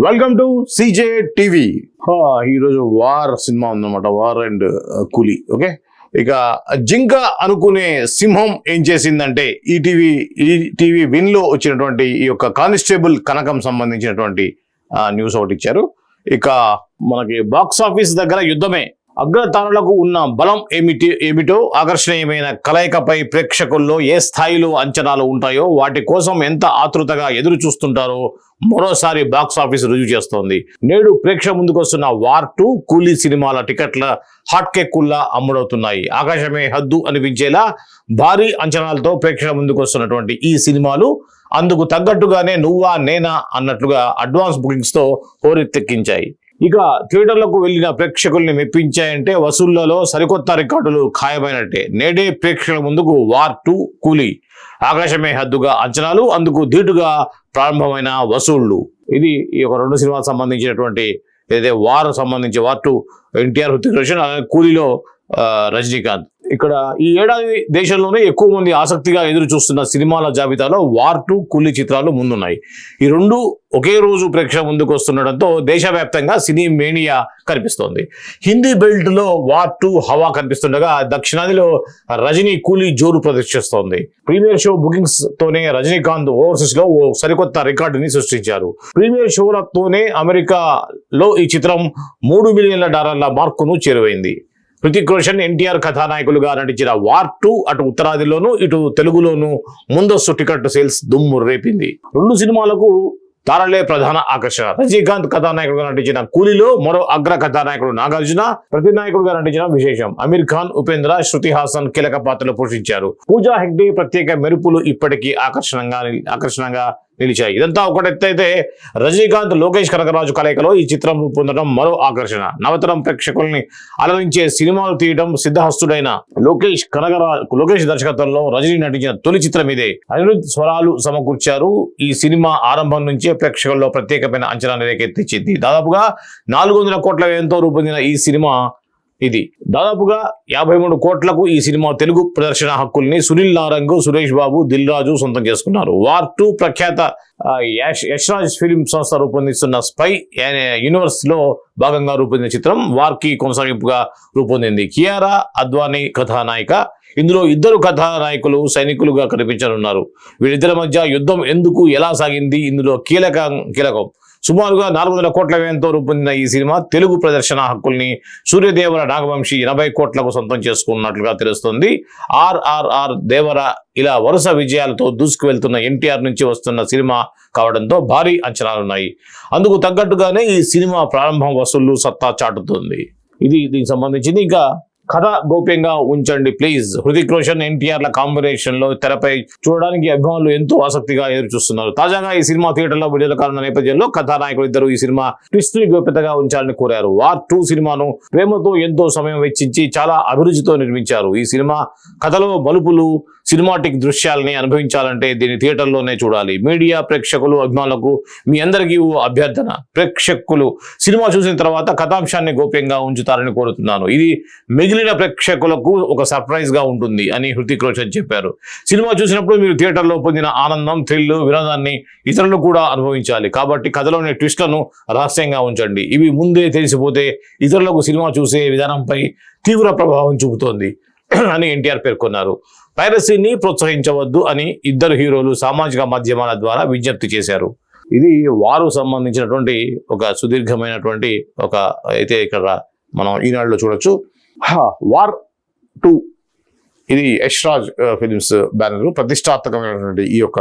Welcome to CJ TV ఈరోజు war cinema ఉందన్నమాట. War and Coolie. Okay? ఇక జింక అనుకునే సింహం ఏం చేసిందంటే ఈటీవీ ఈటీవీ విన్లో వచ్చినటువంటి ఈ యొక్క కానిస్టేబుల్ కనకం సంబంధించినటువంటి న్యూస్ ఒకటి ఇచ్చారు. ఇక మనకి బాక్స్ ఆఫీస్ దగ్గర యుద్ధమే. అగ్రతారులకు ఉన్న బలం ఏమిటి ఏమిటో ఆకర్షణీయమైన కలయికపై ప్రేక్షకుల్లో ఏ స్థాయిలో అంచనాలు ఉంటాయో వాటి కోసం ఎంత ఆతృతగా ఎదురు చూస్తుంటారో మరోసారి బాక్సాఫీస్ రుజువు చేస్తోంది. నేడు ప్రేక్ష ముందుకు వస్తున్న వార్ టూ కూలీ సినిమాల టికెట్ల హాట్ కేక్కుల్లా అమ్ముడవుతున్నాయి. ఆకాశమే హద్దు అనిపించేలా భారీ అంచనాలతో ప్రేక్షకుల ముందుకు వస్తున్నటువంటి ఈ సినిమాలు అందుకు తగ్గట్టుగానే నువ్వా నేనా అన్నట్లుగా అడ్వాన్స్ బుకింగ్స్తో హోరెత్తెక్కించాయి. ఇక థియేటర్లకు వెళ్ళిన ప్రేక్షకుల్ని మెప్పించాయంటే వసూళ్ళలో సరికొత్త రికార్డులు ఖాయమైనట్టే. నేడే ప్రేక్షకుల ముందుకు వార్ టూ కూలీ. ఆకాశమే హద్దుగా అంచనాలు అందుకు ధీటుగా ప్రారంభమైన వసూళ్ళు. ఇది ఈ యొక్క రెండు సినిమాలకు సంబంధించినటువంటి ఏదైతే వార్ సంబంధించి war two NTR Hrithik Roshan అలాగే కూలీలో రజనీకాంత్. ఇక్కడ ఈ ఏడాది దేశంలోనే ఎక్కువ మంది ఆసక్తిగా ఎదురు చూస్తున్న సినిమాల జాబితాలో వార్ టూ కూలీ చిత్రాలు ముందున్నాయి. ఈ రెండు ఒకే రోజు ప్రేక్షకు ముందుకు వస్తుండటంతో దేశవ్యాప్తంగా సినీ మేనియా కనిపిస్తోంది. హిందీ బెల్ట్లో వార్ టూ హవా కనిపిస్తుండగా దక్షిణాదిలో రజనీ కూలీ జోరు ప్రదర్శిస్తోంది. ప్రీమియర్ షో బుకింగ్స్ తోనే రజనీకాంత్ ఓవర్సీస్లో ఓ సరికొత్త రికార్డుని సృష్టించారు. ప్రీమియర్ షోలతోనే అమెరికాలో ఈ చిత్రం మూడు మిలియన్ల డాలర్ల మార్కును చేరువైంది. హృతిక్ రోషన్ ఎన్టీఆర్ కథానాయకులుగా నటించిన వార్ టూ అటు ఉత్తరాదిలోను ఇటు తెలుగులోను ముందస్తు టికెట్ సేల్స్ దుమ్ము రేపింది. రెండు సినిమాలకు తారలే ప్రధాన ఆకర్షణ. రజనీకాంత్ కథానాయకుడుగా నటించిన కూలీలో మరో అగ్ర కథానాయకుడు నాగార్జున ప్రతినాయకుడుగా నటించిన విశేషం. అమీర్ ఖాన్ ఉపేంద్ర శృతి హాసన్ కీలక పాత్రలు పోషించారు. పూజా హెగ్డే ప్రత్యేక మెరుపులు ఇప్పటికీ ఆకర్షణంగా ఆకర్షణంగా నిలిచాయి. ఇదంతా ఒకటెత్తైతే రజనీకాంత్ లోకేష్ కనకరాజు కలయికలో ఈ చిత్రం పొందడం మరో ఆకర్షణ. నవతరం ప్రేక్షకుల్ని అలరించే సినిమాలు తీయడం సిద్ధహస్తుడైన లోకేష్ కనకరాజు లోకేష్ దర్శకత్వంలో రజనీ నటించిన తొలి చిత్రం ఇదే. అనిరుద్ధ్ స్వరాలు సమకూర్చారు. ఈ సినిమా ఆరంభం నుంచే ప్రేక్షకుల్లో ప్రత్యేకమైన అంచనా రేకెత్తించింది. దాదాపుగా నాలుగు కోట్ల వ్యయంతో రూపొందిన ఈ సినిమా ఇది. దాదాపుగా యాభై మూడు కోట్లకు ఈ సినిమా తెలుగు ప్రదర్శన హక్కుల్ని సునీల్ నారంగ్ సురేష్ బాబు దిల్ రాజు సొంతం చేసుకున్నారు. వార్ టూ ప్రఖ్యాత యష్ యశ్రాజ్ ఫిలిం సంస్థ రూపొందిస్తున్న స్పై యూనివర్స్లో భాగంగా రూపొందిన చిత్రం వార్కి కొనసాగింపుగా రూపొందింది. కియారా అద్వానీ కథానాయిక. ఇందులో ఇద్దరు కథానాయకులు సైనికులుగా కనిపించనున్నారు. వీరిద్దరి మధ్య యుద్ధం ఎందుకు ఎలా సాగింది? ఇందులో కీలక కీలకం. సుమారుగా నాలుగు వందల కోట్ల వ్యయంతో రూపొందిన ఈ సినిమా తెలుగు ప్రదర్శన హక్కుల్ని సూర్యదేవర నాగవంశి ఎనభై కోట్లకు సొంతం చేసుకున్నట్లుగా తెలుస్తుంది. ఆర్ఆర్ఆర్ దేవర ఇలా వరుస విజయాలతో దూసుకు వెళ్తున్న ఎన్టీఆర్ నుంచి వస్తున్న సినిమా కావడంతో భారీ అంచనాలున్నాయి. అందుకు తగ్గట్టుగానే ఈ సినిమా ప్రారంభం వసూళ్ళు సత్తా చాటుతుంది. ఇది దీనికి సంబంధించింది. ఇంకా కథ గోప్యంగా ఉంచండి ప్లీజ్ హృతిక్ రోషన్ ఎన్టీఆర్ల కాంబినేషన్లో తెరపై చూడడానికి అభిమానులు ఎంతో ఆసక్తిగా ఎదురు చూస్తున్నారు తాజాగా ఈ సినిమా థియేటర్లో విడుదల కానున్న నేపథ్యంలో కథానాయకులు ఇద్దరు ఈ సినిమా ట్విస్ట్ని గోప్యతగా ఉంచాలని కోరారు. వార్ టూ సినిమాను ప్రేమతో ఎంతో సమయం వెచ్చించి చాలా అభిరుచితో నిర్మించారు. ఈ సినిమా కథలో మలుపులు సినిమాటిక్ దృశ్యాలని అనుభవించాలంటే దీన్ని థియేటర్లోనే చూడాలి. మీడియా ప్రేక్షకులు అభిమానులకు మీ అందరికీ అభ్యర్థన. ప్రేక్షకులు. సినిమా చూసిన తర్వాత కథాంశాన్ని గోప్యంగా ఉంచుతారని కోరుతున్నాను. ఇది మిగిలిన ప్రేక్షకులకు ఒక సర్ప్రైజ్గా ఉంటుంది అని హృతిక్ రోషన్ చెప్పారు. సినిమా చూసినప్పుడు మీరు థియేటర్లో పొందిన ఆనందం థ్రిల్ వినోదాన్ని ఇతరులు కూడా అనుభవించాలి. కాబట్టి కథలోని ట్విస్ట్లను రహస్యంగా ఉంచండి. ఇవి ముందే తెలిసిపోతే ఇతరులకు సినిమా చూసే విధానంపై తీవ్ర ప్రభావం చూపుతోంది. అని ఎన్టీఆర్ పేర్కొన్నారు. పైరసీని ప్రోత్సహించవద్దు అని ఇద్దరు హీరోలు సామాజిక మాధ్యమాల ద్వారా విజ్ఞప్తి చేశారు. ఇది వారు సంబంధించినటువంటి ఒక సుదీర్ఘమైనటువంటి ఒక అయితే ఇక్కడ మనం ఈనాడులో చూడొచ్చు. War two. ఇది యశ్రాజ్ ఫిలిమ్స్ బ్యానర్. ప్రతిష్టాత్మకమైనటువంటి ఈ యొక్క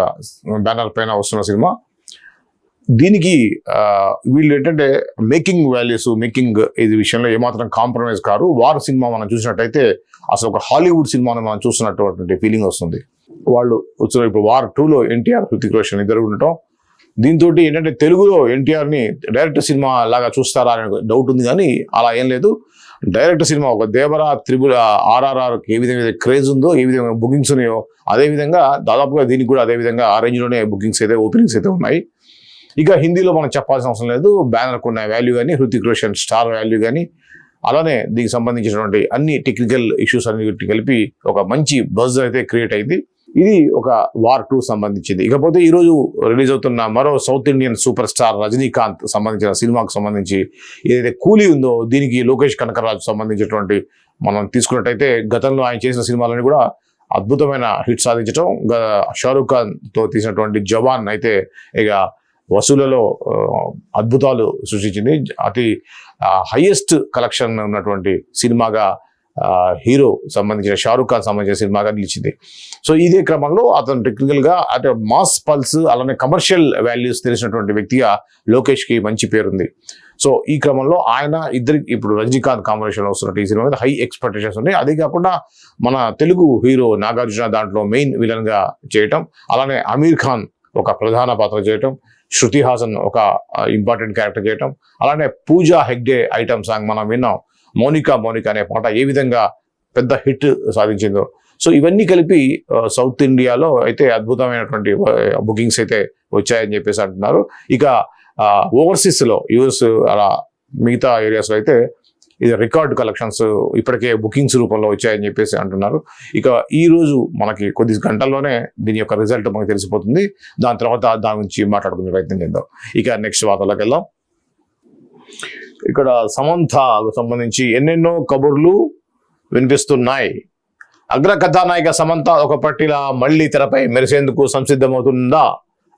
బ్యానర్ పైన వస్తున్న సినిమా. దీనికి వీళ్ళు ఏంటంటే మేకింగ్ వాల్యూస్ మేకింగ్ ఇది విషయంలో ఏమాత్రం కాంప్రమైజ్ కారు. వార్ సినిమా మనం చూసినట్టయితే అసలు ఒక హాలీవుడ్ సినిమాను మనం చూస్తున్నటువంటి ఫీలింగ్ వస్తుంది. వాళ్ళు వచ్చిన ఇప్పుడు వార్ టూలో ఎన్టీఆర్ హృతిక్ రోషన్ ఇద్దరు ఉండటం. దీంతో ఏంటంటే తెలుగులో ఎన్టీఆర్ని డైరెక్ట్ సినిమా లాగా చూస్తారా అనే డౌట్ ఉంది కానీ అలా ఏం లేదు. డైరెక్ట్ సినిమా ఒక దేవరా త్రిపుర ఆర్ఆర్ఆర్ ఏ విధంగా క్రేజ్ ఉందో ఏ విధంగా బుకింగ్స్ ఉన్నాయో అదే విధంగా దాదాపుగా దీనికి కూడా అదే విధంగా ఆ రేంజ్లోనే బుకింగ్స్ అయితే ఓపెనింగ్స్ అయితే ఉన్నాయి. ఇక హిందీలో మనం చెప్పాల్సిన అవసరం లేదు. బ్యానర్కు ఉన్న వాల్యూ కానీ హృతిక్ రోషన్ స్టార్ వాల్యూ కానీ అలానే దీనికి సంబంధించినటువంటి అన్ని టెక్నికల్ ఇష్యూస్ అన్ని కలిపి ఒక మంచి బజ్ అయితే క్రియేట్ అయింది. ఇది ఒక వార్ టూ సంబంధించింది. ఇకపోతే ఈరోజు రిలీజ్ అవుతున్న మరో South Indian super star Rajinikanth సంబంధించిన సినిమాకు సంబంధించి ఏదైతే కూలీ ఉందో దీనికి లోకేష్ కనకరాజు సంబంధించినటువంటి మనం తీసుకున్నట్టయితే గతంలో ఆయన చేసిన సినిమాలని కూడా అద్భుతమైన హిట్ సాధించడం గ- షారూఖ్ ఖాన్తో తీసినటువంటి జవాన్ అయితే ఇక వసూలలో అద్భుతాలు సృష్టించింది. అతి హైయెస్ట్ కలెక్షన్ ఉన్నటువంటి సినిమాగా హీరో సంబంధించిన షారూఖ్ ఖాన్ సంబంధించిన సినిమాగా నిలిచింది. సో ఇదే క్రమంలో అతను టెక్నికల్గా అంటే మాస్ పల్స్ అలానే కమర్షియల్ వాల్యూస్ తెలిసినటువంటి వ్యక్తిగా లోకేష్కి మంచి పేరుంది. సో ఈ క్రమంలో ఆయన ఇద్దరికి ఇప్పుడు రజనీకాంత్ కాంబినేషన్ వస్తున్నట్టు ఈ సినిమా మీద హై ఎక్స్పెక్టేషన్స్ ఉన్నాయి. అదే కాకుండా మన తెలుగు హీరో నాగార్జున దాంట్లో మెయిన్ విలన్గా చేయటం అలానే అమీర్ ఖాన్ ఒక ప్రధాన పాత్ర చేయటం శృతి హాసన్ ఒక ఇంపార్టెంట్ క్యారెక్టర్ చేయటం. అలానే పూజా హెగ్డే ఐటమ్ సాంగ్ మనం విన్నాం. మోనికా మౌనిక అనే పాట ఏ విధంగా పెద్ద హిట్ సాధించిందో. సో ఇవన్నీ కలిపి సౌత్ ఇండియాలో అయితే అద్భుతమైనటువంటి బుకింగ్స్ అయితే వచ్చాయని చెప్పేసి అంటున్నారు. ఇక ఓవర్సీస్లో యూఎస్ అలా మిగతా ఏరియాస్లో అయితే ఇది రికార్డ్ కలెక్షన్స్ ఇప్పటికే బుకింగ్స్ రూపంలో వచ్చాయని చెప్పేసి అంటున్నారు. ఇక ఈ రోజు మనకి కొద్ది గంటల్లోనే దీని యొక్క రిజల్ట్ మనకు తెలిసిపోతుంది. దాని తర్వాత దాని గురించి మాట్లాడుకునే ప్రయత్నం చేద్దాం. ఇక నెక్స్ట్ వార్తలోకి వెళ్దాం. ఇక్కడ సమంతకు సంబంధించి ఎన్నెన్నో కబుర్లు వినిపిస్తున్నాయి. అగ్ర కథానాయిక సమంత ఒక పట్టిలా మళ్ళీ తెరపై మెరిసేందుకు సంసిద్ధమవుతుందా?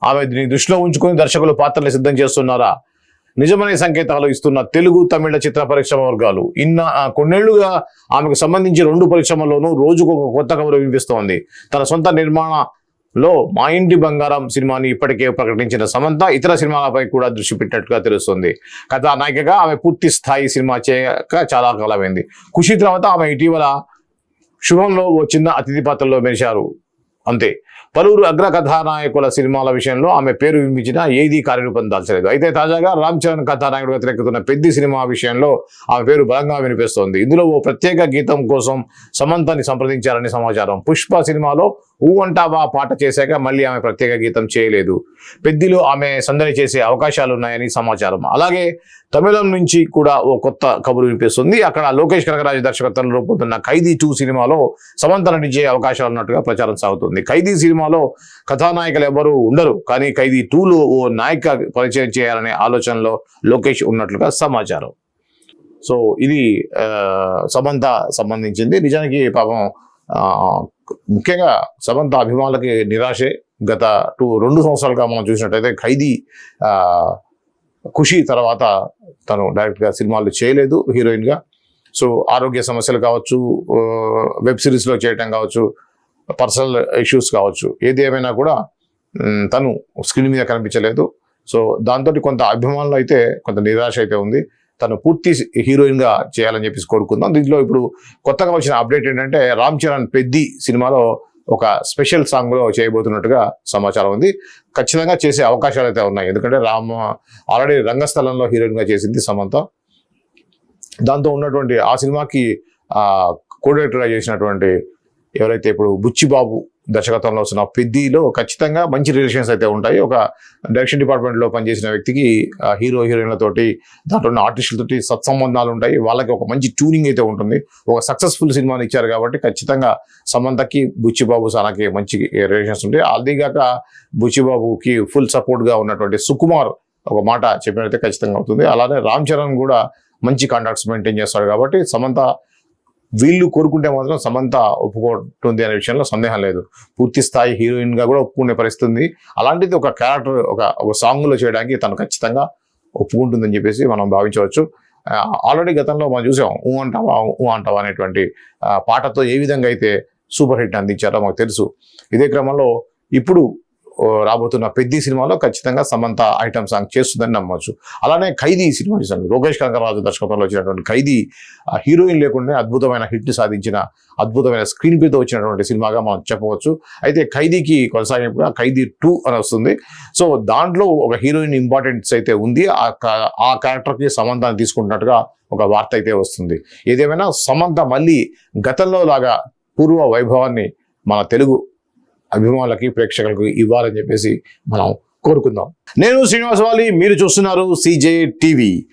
ఆమె దీన్ని దృష్టిలో ఉంచుకొని దర్శకులు పాత్రలు సిద్ధం చేస్తున్నారా? నిజమనే సంకేతాలు ఇస్తున్న తెలుగు తమిళ చిత్ర పరిశ్రమ వర్గాలు. ఇన్న కొన్నేళ్ళుగా ఆమెకు సంబంధించి రెండు పరిశ్రమల్లోనూ రోజుకు ఒక కొత్త కబురు వినిపిస్తోంది. తన సొంత నిర్మాణంలో మా ఇంటి బంగారం సినిమాని ఇప్పటికే ప్రకటించిన సమంత ఇతర సినిమాలపై కూడా దృష్టి పెట్టినట్టుగా తెలుస్తుంది. కథానాయికగా ఆమె పూర్తి స్థాయి సినిమా చేయక చాలా కాలమైంది. ఖుషి తర్వాత ఆమె ఇటీవల శుభంలో ఓ చిన్న అతిథి పాత్రలో మెరిశారు. అంతే. పలువురు అగ్ర కథానాయకుల సినిమాల విషయంలో ఆమె పేరు వినిపించినా ఏదీ కార్యరూపం దాల్చలేదు. అయితే తాజాగా రామ్ చరణ్ కథానాయకుడిగా తెరకెక్కుతున్న పెద్ద సినిమా విషయంలో ఆమె పేరు బలంగా వినిపిస్తోంది. ఇందులో ఓ ప్రత్యేక గీతం కోసం సమంతాన్ని సంప్రదించారని సమాచారం. పుష్ప సినిమాలో ఊ అంటావా పాట చేశాక మళ్ళీ ఆమె ప్రత్యేక గీతం చేయలేదు. పెద్దిలో ఆమె సందడి చేసే అవకాశాలు ఉన్నాయని సమాచారం. అలాగే తమిళం నుంచి కూడా ఓ కొత్త కబురు వినిపిస్తుంది. అక్కడ లోకేష్ కనకరాజు దర్శకత్వంలో రూపొందుతున్న ఖైదీ టూ సినిమాలో సమంత నటించే అవకాశాలు ఉన్నట్టుగా ప్రచారం సాగుతుంది. ఖైదీ సినిమాలో కథానాయకులు ఎవరు ఉండరు కానీ ఖైదీ టూలో ఓ నాయిక పరిచయం చేయాలనే ఆలోచనలో లోకేష్ ఉన్నట్లుగా సమాచారం. సో ఇది సమంత సంబంధించింది. నిజానికి పాపం ముఖ్యంగా సమంత అభిమానులకి నిరాశే. గత టూ రెండు సంవత్సరాలుగా మనం చూసినట్టయితే ఖైదీ ఖుషి తర్వాత తను డైరెక్ట్గా సినిమాలు చేయలేదు హీరోయిన్గా సో ఆరోగ్య సమస్యలు కావచ్చు వెబ్ సిరీస్లో చేయటం కావచ్చు పర్సనల్ ఇష్యూస్ కావచ్చు ఏది ఏమైనా కూడా తను స్క్రీన్ మీద కనిపించలేదు. సో దాంతో కొంత అభిమానులు అయితే కొంత నిరాశ అయితే ఉంది. తను పూర్తి హీరోయిన్గా చేయాలని చెప్పేసి కోరుకుందాం. దీంట్లో ఇప్పుడు కొత్తగా వచ్చిన అప్డేట్ ఏంటంటే రామ్ చరణ్ పెద్ది సినిమాలో ఒక స్పెషల్ సాంగ్లో చేయబోతున్నట్టుగా సమాచారం ఉంది. ఖచ్చితంగా చేసే అవకాశాలు అయితే ఉన్నాయి. ఎందుకంటే రామ ఆల్రెడీ రంగస్థలంలో హీరోయిన్గా చేసింది సమంత. దాంతో ఉన్నటువంటి ఆ సినిమాకి కోడైరెక్టర్గా చేసినటువంటి ఎవరైతే ఇప్పుడు బుచ్చిబాబు దర్శకత్వంలో వస్తున్న పెద్దిలో ఖచ్చితంగా మంచి రిలేషన్స్ అయితే ఉంటాయి. ఒక డైరెక్షన్ డిపార్ట్మెంట్లో పనిచేసిన వ్యక్తికి హీరో హీరోయిన్లతోటి దాంట్లో ఉన్న ఆర్టిస్టులతోటి సత్సంబంధాలు ఉంటాయి. వాళ్ళకి ఒక మంచి ట్యూనింగ్ అయితే ఉంటుంది. ఒక సక్సెస్ఫుల్ సినిమాని ఇచ్చారు కాబట్టి ఖచ్చితంగా సమంతకి బుచ్చిబాబు సానాకి మంచి రిలేషన్స్ ఉంటాయి. అదిగాక బుచ్చిబాబుకి ఫుల్ సపోర్ట్గా ఉన్నటువంటి సుకుమార్ ఒక మాట చెప్పినట్లయితే ఖచ్చితంగా అవుతుంది. అలానే రామ్ చరణ్ కూడా మంచి కాంటాక్ట్స్ మెయింటైన్ చేస్తాడు కాబట్టి సమంత వీళ్ళు కోరుకుంటే మాత్రం సమంత ఒప్పుకుంటుంది అనే విషయంలో సందేహం లేదు. పూర్తి స్థాయి హీరోయిన్గా కూడా ఒప్పుకునే పరిస్థితి ఉంది. అలాంటిది ఒక క్యారెక్టర్ ఒక ఒక సాంగ్లో చేయడానికి తను ఖచ్చితంగా ఒప్పుకుంటుందని చెప్పేసి మనం భావించవచ్చు. ఆల్రెడీ గతంలో మనం చూసాం ఊ అంటావా ఊ అంటావా అనేటువంటి పాటతో ఏ విధంగా అయితే సూపర్ హిట్ అందించారో మాకు తెలుసు. ఇదే క్రమంలో ఇప్పుడు రాబోతున్న పెద్ద సినిమాలో ఖచ్చితంగా సమంత ఐటమ్ సాంగ్ చేస్తుందని నమ్మవచ్చు అలానే ఖైదీ సినిమా చూసాను లోకేష్ కనకరాజు దర్శకత్వంలో వచ్చినటువంటి ఖైదీ హీరోయిన్ లేకుండా అద్భుతమైన హిట్ సాధించిన అద్భుతమైన స్క్రీన్ ప్లేతో వచ్చినటువంటి సినిమాగా మనం చెప్పవచ్చు. అయితే ఖైదీకి కొనసాగింపుగా ఖైదీ టూ అని వస్తుంది. సో దాంట్లో ఒక హీరోయిన్ ఇంపార్టెన్స్ అయితే ఉంది. ఆ క- ఆ క్యారెక్టర్కి సమంతాన్ని తీసుకుంటున్నట్టుగా ఒక వార్త అయితే వస్తుంది. ఏదేమైనా సమంత మళ్ళీ గతంలో లాగా పూర్వ వైభవాన్ని మన తెలుగు అభిమానులకి ప్రేక్షకులకు ఇవ్వాలని చెప్పేసి మనం కోరుకుందాం. నేను శ్రీనివాస వాలి మీరు చూస్తున్నారు సిజే టీవీ